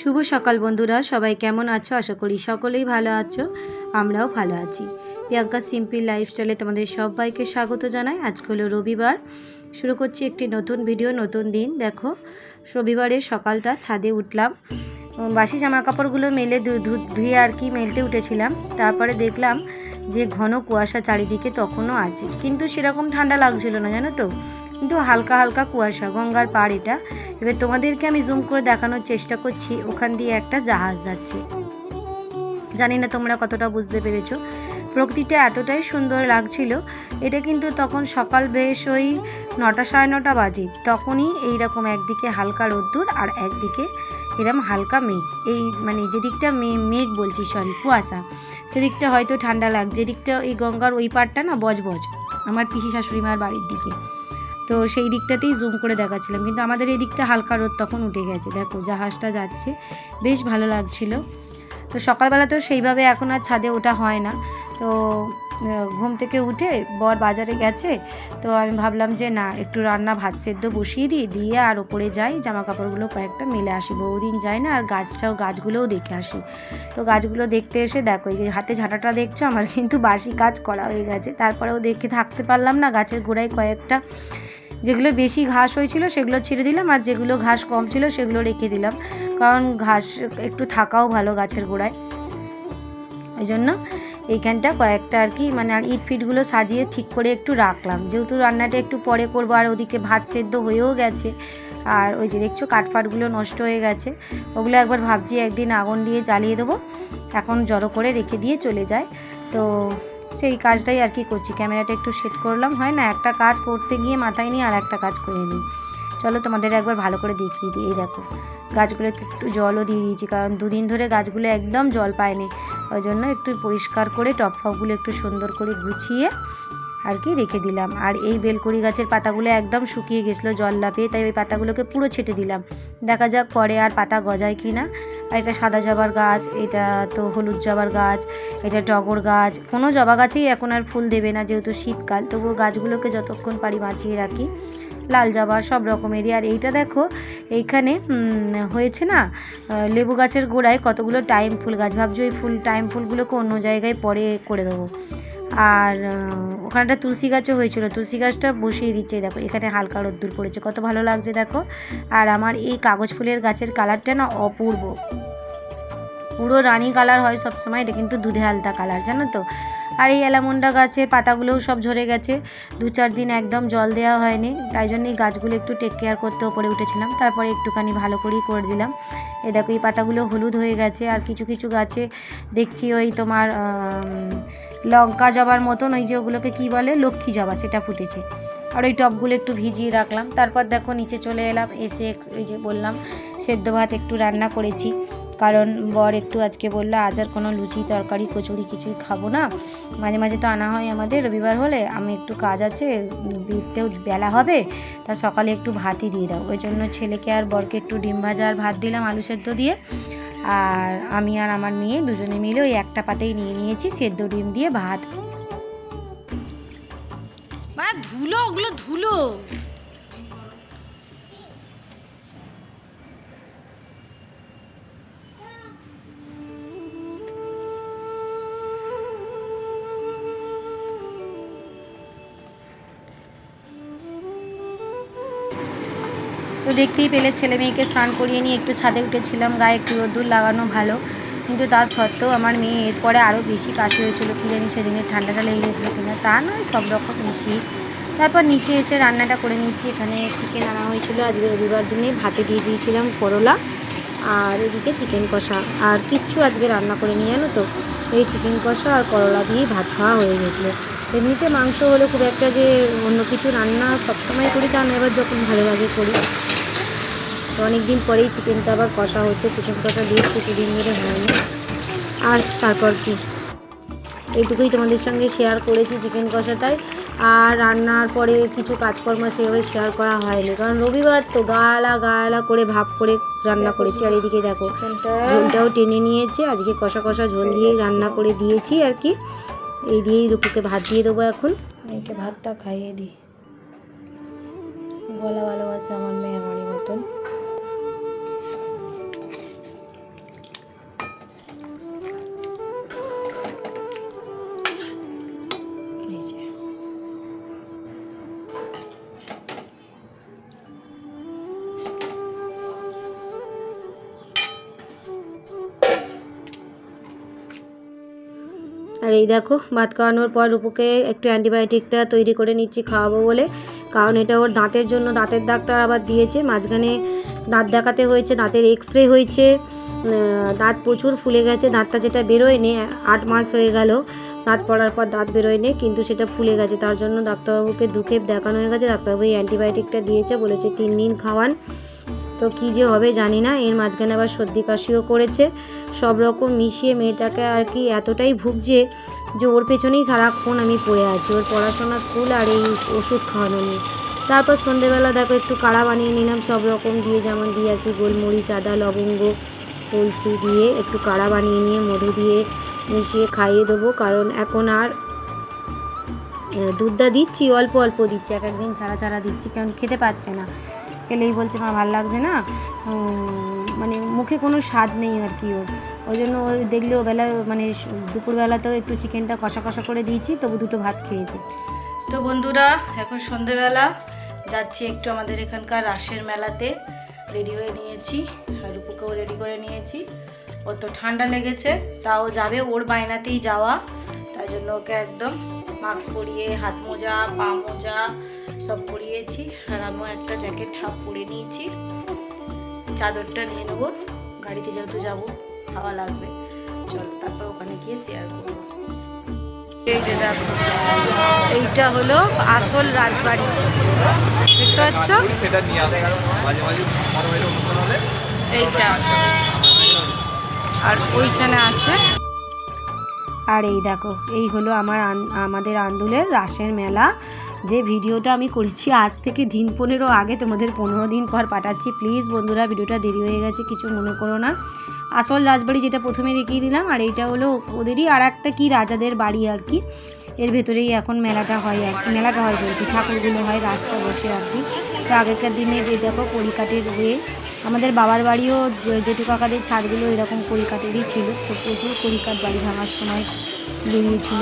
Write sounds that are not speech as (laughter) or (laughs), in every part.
শুভ সকাল বন্ধুরা, সবাই কেমন আছো? আশা করি সকলেই ভালো আছো, আমরাও ভালো আছি। প্রিয়াঙ্কা সিম্পল লাইফস্টাইলে তোমাদের সবাইকে স্বাগত জানাই। আজকে হলো রবিবার, শুরু করছি একটি নতুন ভিডিও, নতুন দিন। দেখো, রবিবারের সকালটা ছাদে উঠলাম। বাসি জামা কাপড়গুলো মেলে ধুয়ে আর কি মেলতে উঠেছিলাম। তারপরে দেখলাম যে ঘন কুয়াশা চারিদিকে তখনও আছে। কিন্তু সেরকম ঠান্ডা লাগছিল না, জানো তো? কিন্তু হালকা হালকা কুয়াশা, গঙ্গার পাড় এটা। এবার তোমাদেরকে আমি জুম করে দেখানোর চেষ্টা করছি। ওখান দিয়ে একটা জাহাজ যাচ্ছে। জানি না তোমরা কতটা বুঝতে পেরেছ। প্রকৃতিটা এতটাই সুন্দর লাগছিল। এটা কিন্তু তখন সকাল বেশ ওই নটা সাড়ে নটা বাজে। তখনই এইরকম একদিকে হালকা রোদ্দুর আর একদিকে এরম হালকা মেঘ। এই মানে যেদিকটা মেঘ বলছি সরি কুয়াশা। সেদিকটা হয়তো ঠান্ডা লাগছে। যেদিকটা এই গঙ্গার ওই পাড়টা না বজবজ। আমার পিসি শাশুড়ি মার বাড়ির দিকে। তো সেই দিকটাতেই জুম করে দেখাচ্ছিলাম। কিন্তু আমাদের এই দিকটা হালকা রোদ তখন উঠে গেছে। দেখো, জাহাজটা যাচ্ছে। বেশ ভালো লাগছিল। তো সকালবেলা তো সেইভাবে এখন আর ছাদে ওটা হয় না। তো ঘুম থেকে উঠে বর বাজারে গেছে। তো আমি ভাবলাম যে, না, একটু রান্না ভাত সেদ্ধ বসিয়ে দিই, দিয়ে আর ওপরে যাই। জামা কাপড়গুলো কয়েকটা মেলে আসি। বহুদিন যাই না, আর গাছটাও গাছগুলোও দেখে আসি। তো গাছগুলো দেখতে এসে দেখো, এই যে হাতে ঝাঁটাটা দেখছ? আমার কিন্তু বাসি কাজ করা হয়ে গেছে। তারপরেও দেখে থাকতে পারলাম না। গাছের গোড়ায় কয়েকটা যেগুলো বেশি ঘাস হয়েছিল সেগুলো ছেড়ে দিলাম, আর যেগুলো ঘাস কম ছিল সেগুলো রেখে দিলাম। কারণ ঘাস একটু থাকাও ভালো গাছের গোড়ায়। ওই জন্য এইখানটা কয়েকটা আর কি মানে আর ইট ফিটগুলো সাজিয়ে ঠিক করে একটু রাখলাম। যেহেতু রান্নাটা একটু পরে করব, আর ওদিকে ভাত সেদ্ধ হয়েও গেছে, আর ওই যে দেখছ কাঠফাটগুলো নষ্ট হয়ে গেছে, ওগুলো একবার ভাবছি একদিন আগুন দিয়ে জ্বালিয়ে দেবো। এখন জড়ো করে রেখে দিয়ে চলে যায় তো সেই কাজটাই আর কি করছি। ক্যামেরাটা একটু সেট করলাম। হয় না, একটা কাজ করতে গিয়ে মাথায় নিয়ে আর একটা কাজ করে নিই। চলো তোমাদের একবার ভালো করে দেখিয়ে দিই। এই দেখো গাছগুলোকে একটু জলও দিয়ে দিয়েছি, কারণ দুদিন ধরে গাছগুলো একদম জল পায়নি। ওই জন্য একটু পরিষ্কার করে টপ ফপগুলো একটু সুন্দর করে গুছিয়ে আর কি রেখে দিলাম। আর এই বেলকড়ি গাছের পাতাগুলো একদম শুকিয়ে গেছিল জল লাফিয়ে তাই ওই পাতাগুলোকে পুরো ছেটে দিলাম। দেখা যাক পরে আর পাতা গজায় কি না আর এটা সাদা জবার গাছ, এটা তো হলুদ জবার গাছ, এটা টগর গাছ, কোনো জবা গাছেই এখন আর ফুল দেবে না যেহেতু শীতকাল। তবুও গাছগুলোকে যতক্ষণ পারি বাঁচিয়ে রাখি। লাল জবা সব রকমেরই। আর এইটা দেখো, এইখানে হয়েছে না লেবু গাছের গোড়ায় কতগুলো টাইম ফুল গাছ। ভাবছি ওই ফুল, টাইম ফুলগুলোকে অন্য জায়গায় পরে করে দেবো। আর ওখানে একটা তুলসী গাছও হয়েছিল। তুলসী গাছটা বসিয়ে দিচ্ছে, দেখো, এখানে হালকা রোদ্দুর পড়েছে। কত ভালো লাগছে, দেখো। আর আমার এই কাগজ ফুলের গাছের কালারটা না অপূর্ব। পুরো রানি কালার হয় সব সময় এটা কিন্তু দুধে আলতা কালার, জানো তো? আর এই অ্যালামন্ডা গাছের পাতাগুলোও সব ঝরে গেছে। দু চার দিন একদম জল দেওয়া হয়নি, তাই জন্য এই গাছগুলো একটু টেক কেয়ার করতে ওপরে উঠেছিলাম। তারপরে একটুখানি ভালো করেই করে দিলাম। এ দেখো, এই পাতাগুলো হলুদ হয়ে গেছে, আর কিছু কিছু গাছে দেখছি ওই তোমার লঙ্কা জবার মতন, ওই যে ওগুলোকে কী বলে? লক্ষ্মী জবা, সেটা ফুটেছে। আর ওই টবগুলো একটু ভিজিয়ে রাখলাম। তারপর দেখো, নিচে চলে এলাম, এসে ওই যে বললাম, সেদ্ধ ভাত একটু রান্না করেছি। কারণ বর একটু আজকে বলল, আজ আর কোনো লুচি, তরকারি, কচুরি কিছুই খাব না। মাঝে মাঝে তো আনা হয় আমাদের রবিবার হলে। আমি একটু কাজ আছে বিতেও বেলা হবে, তা সকালে একটু ভাতই দিয়ে দাও। ওই জন্য ছেলেকে আর বরকে একটু ডিম ভাজা আর ভাত দিলাম, আলু সেদ্ধ দিয়ে। আর আমি আর আমার মেয়ে দুজনে মিলে ওই একটা পাতেই নিয়ে নিয়েছি, সেদ্ধ ডিম দিয়ে ভাত। ধুলো, ওগুলো ধুলো। দেখতেই পেলে ছেলে মেয়েকে স্নান করিয়ে নিয়ে একটু ছাদে উঠেছিলাম, গায়ে একটু রোদ্দুর লাগানো ভালো। কিন্তু তার সত্ত্বেও আমার মেয়ে এরপরে আরও বেশি কাশি হয়েছিল, কী জানি সেদিনে ঠান্ডাটা লেগে গেছিল কিনা, তা নয়, সব রকম বেশি তারপর নিচে এসে রান্নাটা করে নিচ্ছি, এখানে চিকেন আনা হয়েছিল আজকে রবিবার দিনে, ভাতে দিয়ে দিয়েছিলাম করলা আর এদিকে চিকেন কষা। আর কিচ্ছু আজকে রান্না করে নিয়ে জানো তো? এই চিকেন কষা আর করলা দিয়েই ভাত খাওয়া হয়ে গেছিল। এমনিতে মাংস হলে খুব একটা যে অন্য কিছু রান্না সবসময় করি, তা আমি এবার যখন ভালো লাগে করি। তো অনেক দিন পরেই চিকেনটা আবার কষা হচ্ছে চিকেন কষা দিয়ে কিছুদিন ধরে হয়নি। আর তারপর কি? এইটুকুই তোমাদের সঙ্গে শেয়ার করেছি চিকেন কষাটাই আর রান্নার পরে কিছু কাজকর্ম সেভাবে শেয়ার করা হয়নি। কারণ রবিবার তো গালা গালা করে ভাব করে রান্না করেছি। আর এদিকে দেখো ঝোলটাও টেনে নিয়েছে। আজকে কষা কষা ঝোল দিয়েই রান্না করে দিয়েছি আর কি। এই দিয়েই রূপুকে ভাত দিয়ে দেবো এখন। ভাতটা খাইয়ে দিই। গলা ভালোবাসে আমার মেয়ে আমারই মতন। আর এই দেখো, ভাত খাওয়ানোর পর রূপুকে একটু অ্যান্টিবায়োটিকটা তৈরি করে নিচ্ছি খাওয়াবো বলে। কারণ এটা ওর দাঁতের জন্য, দাঁতের ডাক্তার আবার দিয়েছে। মাঝখানে দাঁত দেখাতে হয়েছে, দাঁতের এক্স রে হয়েছে দাঁত প্রচুর ফুলে গেছে, দাঁতটা যেটা বেরোয়নি, আট মাস হয়ে গেল। দাঁত পড়ার পর দাঁত বেরোয়নি, কিন্তু সেটা ফুলে গেছে। তার জন্য ডাক্তারবাবুকে দুঃখে দেখানো হয়ে গেছে। ডাক্তারবাবু এই অ্যান্টিবায়োটিকটা দিয়েছে, বলেছে তিন দিন খাওয়ান। তো কী যে হবে জানি না। এর মাঝখানে আবার সর্দি কাশিও করেছে। সব রকম মিশিয়ে মেয়েটাকে আর কি এতটাই ভুগছে যে ওর পেছনেই সারাক্ষণ আমি পড়ে আছি। ওর পড়াশোনা, স্কুল আর এই ওষুধ খাওয়ানো নিয়ে। তারপর সন্ধেবেলা দেখো একটু কাড়া বানিয়ে নিলাম। সব রকম দিয়ে যেমন দিয়ে আর কি গোলমরিচ, আদা, লবঙ্গ তুলসী দিয়ে একটু কাড়া বানিয়ে নিয়ে মধু দিয়ে মিশিয়ে খাইয়ে দেবো। কারণ এখন আর দুধটা দিচ্ছি, অল্প অল্প দিচ্ছি। এক একদিন ছাড়া ছাড়া দিচ্ছি, কারণ খেতে পাচ্ছে না। খেলেই বলছে মা ভালো লাগছে না। মানে মুখে কোনো স্বাদ নেই আর কি ওর ওই জন্য ওই দেখলে ও বেলা মানে দুপুরবেলাতেও একটু চিকেনটা কষা কষা করে দিয়েছি, তবু দুটো ভাত খেয়েছে। তো বন্ধুরা, এখন সন্ধেবেলা, যাচ্ছি একটু আমাদের এখানকার রাসের মেলাতে। রেডি হয়ে নিয়েছি, আর রেডি করে নিয়েছি। ওর তো ঠান্ডা লেগেছে, তাও যাবে ওর বায়নাতেই যাওয়া। তাই জন্য ওকে একদম মাস্ক পরিয়ে, হাত মোজা, পা মোজা সব পরিয়েছি আর আমিও একটা জ্যাকেট হাফ পরে নিয়েছি। চাদরটা নিয়ে নেব। গাড়িতে যেহেতু যাব হাওয়া লাগবে। চল তারপর ওখানে গিয়ে শেয়ার করব। এইটা হলো আসল রাজবাড়ি। দেখতে পাচ্ছ? এইটা। আর ওইখানে আছে। আর এই দেখো এই হলো আমার আমাদের আন্দুলের রাসের মেলা। যে ভিডিওটা আমি করেছি আজ থেকে দিন পনেরো আগে তোমাদের পনেরো দিন পর পাঠাচ্ছি। প্লিজ বন্ধুরা, ভিডিওটা দেরি হয়ে গেছে, কিছু মনে করো না। আসল রাজবাড়ি যেটা প্রথমে দেখিয়ে দিলাম, আর এইটা হলো ওদেরই আর একটা কি রাজাদের বাড়ি আর কি। এর ভেতরেই এখন মেলাটা হয় আর মেলাটা হয় বলছি, ঠাকুরগুলো হয় রাসটা বসে আর কি। তো আগেকার দিনে যে দেখো কলিকাটের হয়ে, আমাদের বাবার বাড়িও জেঠু কাকাদের ছাদগুলো এরকম কলিকাটেরই ছিল, তো প্রচুর কলিকাট বাড়ি ভাঙার সময় বেরিয়েছিল।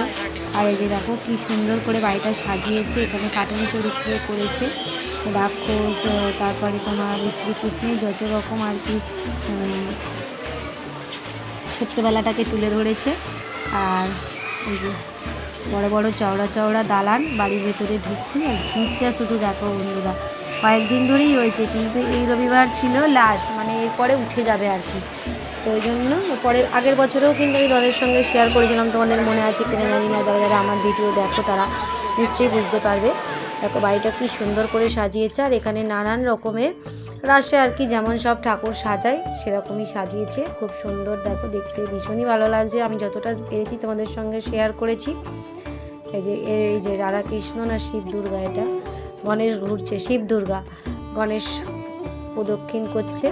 আর এই যে দেখো কি সুন্দর করে বাড়িটা সাজিয়েছে, এখানে কার্টুন চরিত্র করেছে। রাক্ষস তারপরে তোমার শ্রীকৃষ্ণের যত রকম আর কি ছোট্টবেলাটাকে তুলে ধরেছে। আর এই যে বড় বড় চওড়া চওড়া দালান বাড়ির ভেতরে ঢুকছি। আর ভিড়টা শুধু দেখো বন্ধুরা, কয়েকদিন ধরেই হয়েছে, কিন্তু এই রবিবার ছিল লাস্ট মানে এরপরে উঠে যাবে আর কি। তো ওই জন্য পরের, আগের বছরেও কিন্তু আমি তাদের সঙ্গে শেয়ার করেছিলাম, তোমাদের মনে আছে কিনা জানি না, যারা যারা আমার ভিডিও দেখো তারা নিশ্চয়ই বুঝতে পারবে। দেখো বাড়িটা কি সুন্দর করে সাজিয়েছে, আর এখানে নানান রকমের রাশে আর কি যেমন সব ঠাকুর সাজায়, সেরকমই সাজিয়েছে। খুব সুন্দর, দেখো দেখতে ভীষণই ভালো লাগছে। আমি যতটা পেরেছি তোমাদের সঙ্গে শেয়ার করেছি। এই যে এই যে রাধাকৃষ্ণ না শিব দুর্গা এটা, গণেশ ঘুরছে, শিব দুর্গা। গণেশ প্রদক্ষিণ করছে।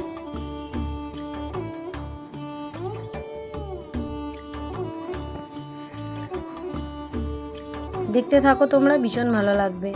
দেখতে থাকো তোমরা ভীষণ ভালো লাগবে।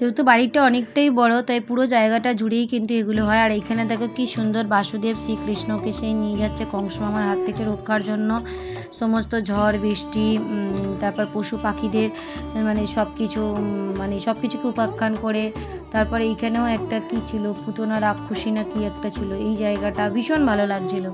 যেহেতু বাড়িটা অনেকটাই বড়, তাই পুরো জায়গাটা জুড়েই কিন্তু এগুলো হয়। আর এখানে দেখো কি সুন্দর বাসুদেব শ্রীকৃষ্ণকে সেই নিয়ে যাচ্ছে কংস মামার হাত থেকে রক্ষার জন্য। সমস্ত ঝড়, বৃষ্টি তারপর পশু পাখিদের মানে সব কিছু মানে সব কিছুকে উপাখ্যান করে। তারপরে এইখানেও একটা কি ছিল? পুতনা রাক্ষসী না কি একটা ছিল? এই জায়গাটা ভীষণ ভালো লাগছিল।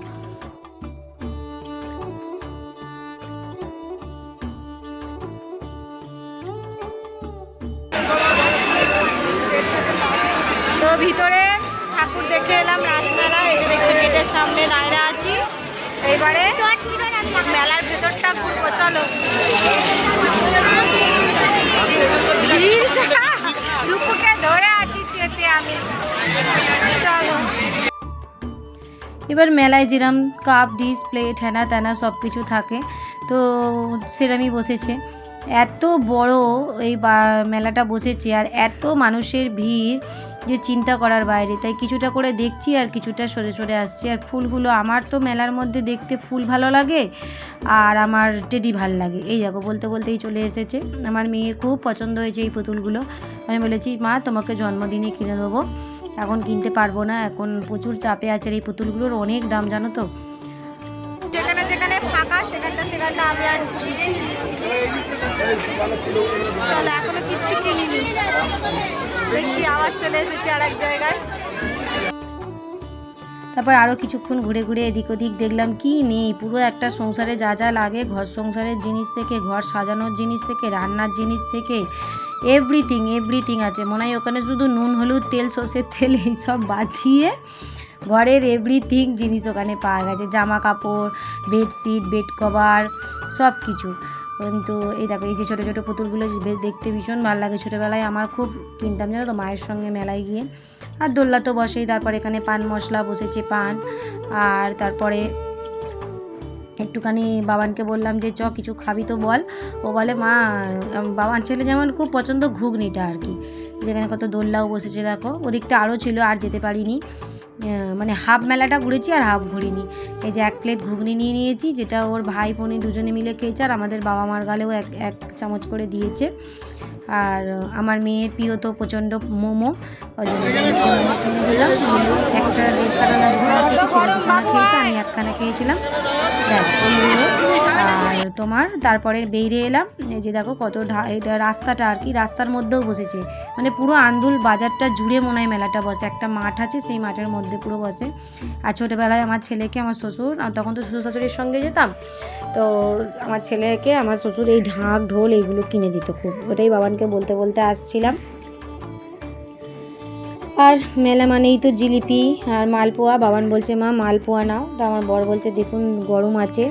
ভিতরে ঠাকুর দেখে এলাম, রাসমেলা, এই যে দেখছ গেটের সামনে দাঁড়িয়ে আছি। এইবারে মেলার ভেতরটা ঘুরবো চলো ভিড় ধরে আছি চেপে আমি। চলো। এবার মেলায় যেরম কাপ ডিস প্লেট হ্যানা ত্যানা সব কিছু থাকে, তো সেরমই বসেছে। এত বড় এই মেলাটা বসেছে আর এত মানুষের ভিড়। যে চিন্তা করার বাইরে। তাই কিছুটা করে দেখছি আর কিছুটা সরে সরে আসছি। আর ফুলগুলো আমার তো মেলার মধ্যে দেখতে ফুল ভালো লাগে আর আমার টেডি ভালো লাগে। এই দেখো, বলতে বলতেই চলে এসেছে। আমার মেয়ের খুব পছন্দ হয়েছে এই পুতুলগুলো। আমি বলেছি, মা, তোমাকে জন্মদিনে কিনে দেবো। এখন কিনতে পারব না। এখন প্রচুর চাপে আছে এই পুতুলগুলোর। অনেক দাম, জানো তো? সেখানটা আমি আর তারপর আরও কিছুক্ষণ ঘুরে ঘুরে এদিক ওদিক দেখলাম, কি নেই? পুরো একটা সংসারে যা যা লাগে, ঘর সংসারের জিনিস থেকে, ঘর সাজানোর জিনিস থেকে, রান্নার জিনিস থেকে এভরিথিং এভরিথিং আছে। মনে হয় ওখানে শুধু নুন, হলুদ, তেল, সর্ষের তেল এইসব বাদ দিয়ে ঘরের এভরিথিং জিনিস ওখানে পাওয়া গেছে। জামা কাপড় বেডশিট বেড কভার সব কিছু কিন্তু এই দেখো, এই যে ছোটো ছোটো পুতুলগুলো দেখতে ভীষণ ভালো লাগে। ছোটোবেলায় আমার খুব কিনতাম, জানো তো, মায়ের সঙ্গে মেলায় গিয়ে। আর দোল্লা তো বসেই, তারপর এখানে পান মশলা বসেছে, পান। আর তারপরে একটুখানি বাবানকে বললাম যে, চ, কিছু খাবি তো বল। ও বলে, মা বাবান, ছেলে যেমন খুব পছন্দ ঘুগনিটা আর কি। যেখানে কত দোল্লাও বসেছে, দেখো। ওদিকটা আরও ছিল, আর যেতে পারিনি। মানে হাফ মেলাটা ঘুরেছি আর হাফ ঘুরিনি। এই যে এক প্লেট ঘুগনি নিয়ে নিয়েছি, যেটা ওর ভাই বোনে দুজনে মিলে খেয়েছে আর আমাদের বাবা মার গালেও এক এক চামচ করে দিয়েছে। আর আমার মেয়ের প্রিয় তো প্রচণ্ড মোমো একটা দেড় ছেলে দুখানা খেয়েছে, আমি একখানা খেয়েছিলাম। আর তোমার তারপরে বেরিয়ে এলাম। যে দেখো কত এটা রাস্তাটা আর কি, রাস্তার মধ্যেও বসেছে। মানে পুরো আন্দুল বাজারটা জুড়ে মনে হয় মেলাটা বসে। একটা মাঠ আছে, সেই মাঠের মধ্যে পুরো বসে। আর ছোটোবেলায় আমার ছেলেকে, আমার শ্বশুর, আর তখন তো শ্বশুর শাশুড়ির সঙ্গে যেতাম, তো আমার ছেলেকে, আমার শ্বশুর এই ঢাক, ঢোল এইগুলো কিনে দিত খুব। ওটাই বাবানকে বলতে বলতে আসছিলাম। আর মেলা মানেই তো জিলিপি আর মালপোয়া। বাবান বলছে, মা, মালপোয়া নাও। তো আমার বর বলছে, দেখুন, গরম আছে।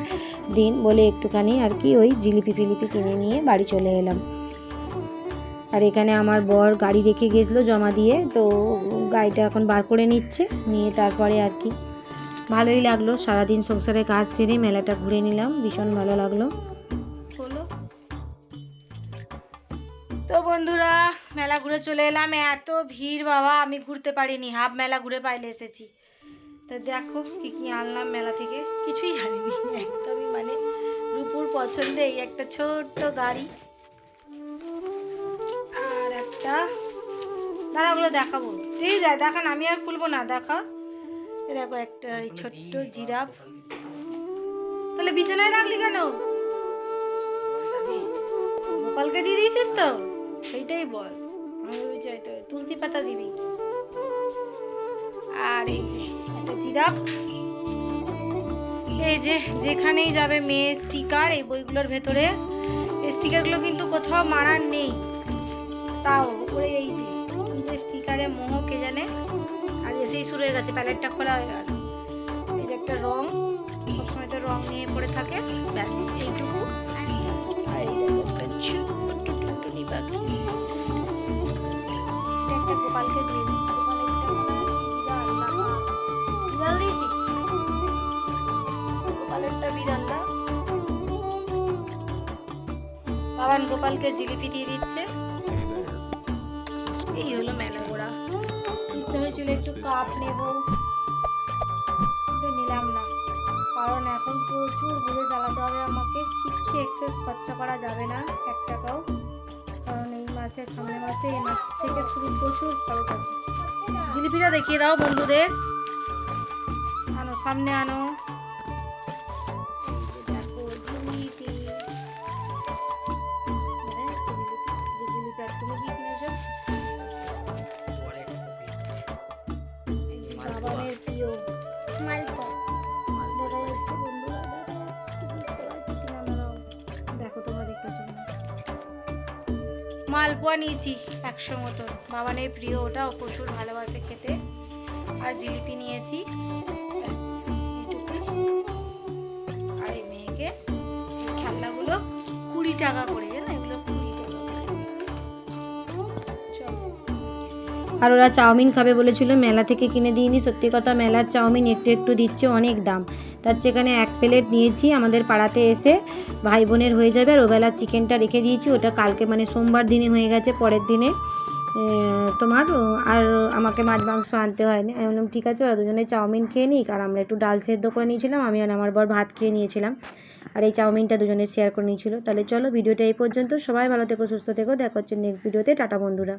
দিন বলে একটুখানি আর কি ওই জিলিপি ফিলিপি কিনে নিয়ে বাড়ি চলে এলাম। আর এখানে আমার বর গাড়ি রেখে গেছিল জমা দিয়ে, তো গাড়িটা এখন বার করে নিচ্ছে, নিয়ে তারপরে আর কি। ভালোই লাগল, সারাদিন সংসারে কাজ সেরে মেলাটা ঘুরে নিলাম, ভীষণ ভালো লাগল। তো বন্ধুরা, মেলা ঘুরে চলে এলাম। এত ভিড় বাবা, আমি ঘুরতে পারিনি। হাফ মেলা ঘুরে পাইলে এসেছি। তো দেখো কি কি আনলাম মেলা থেকে। কিছুই আনিনি। (laughs) একদমই মানে রূপুর পছন্দে এই একটা ছোট্ট গাড়ি। আর একটা দাঁড়া, ওগুলো দেখাবো। ঠিক আছে দেখান আমি আর খুলবো না, দেখা। দেখো একটা এই ছোট্ট জিরাফ। তাহলে বিছানায় রাখলি কেন? গোপালকে দিয়ে দিয়েছিস তো? সেইটাই বল। আমি এটা তুলসী পাতা দিবি। আর এই যে জিরাফ। এই যে যেখানেই যাবে মেয়ে স্টিকার, এই বইগুলোর ভেতরে। স্টিকারগুলো কিন্তু কোথাও মারার নেই। তাও ওরে এই যে এই যে স্টিকারে মোহ কে জানে? আর এসেই শুরু হয়ে গেছে, প্যালেটটা খোলা হয়ে গেল। এই যে একটা রং, সবসময় তো রং নিয়ে পড়ে থাকে। ব্যাস, এইটুকু। আর এই দেখো একটা ছোট্ট পাখি। একটা গোপালকে দিয়েছি বিড়াল দিয়েছি গোপালেরটা বিড়াল বাবান গোপালকে জিলিপি দিয়ে দিচ্ছে। এই হলো মেলা ঘোরা হয়েছিল একটু কাপ নেব। নিলাম না। কারণ এখন প্রচুর ঘুরে চালাতে হবে আমাকে। কিচ্ছু এক্সেস খরচা করা যাবে না এক টাকাও। কারণ এই মাসে, সামনের মাসে, এই মাস থেকে শুরু প্রচুর খরচ আছে। জিলিপিটা দেখিয়ে দাও বন্ধুদের। সামনে আনো। মালপোয়া নিয়েছি একশো মতন। বাবানের প্রিয় ওটা প্রচুর ভালোবাসে খেতে। আর জিলিপি নিয়েছি। টাকা করে আর ওরা চাউমিন খাবে বলেছিল, মেলা থেকে কিনে দিইনি। সত্যি কথা, মেলার চাউমিন একটু একটু দিচ্ছে অনেক দাম। তার সেখানে এক প্লেট নিয়েছি, আমাদের পাড়াতে এসে ভাই বোনের হয়ে যাবে, আর ওবেলা চিকেনটা রেখে দিয়েছি। ওটা কালকে মানে সোমবার দিনে হয়ে গেছে, পরের দিনে। তোমার আর আমাকে মাছ মাংস আনতে হয়নি। আমি বললাম, ঠিক আছে, ওরা দুজনে চাউমিন খেয়ে নিক। আর আমরা একটু ডাল সেদ্ধ করে নিয়েছিলাম, আমি আর আমার বর ভাত খেয়ে নিয়েছিলাম। আর এই চাউমিনটা দুজনে শেয়ার করে নিয়েছিল। তাহলে চলো ভিডিওটা এই পর্যন্ত। সবাই ভালো থেকো, সুস্থ থেকো। দেখা হচ্ছে নেক্সট ভিডিওতে টাটা বন্ধুরা।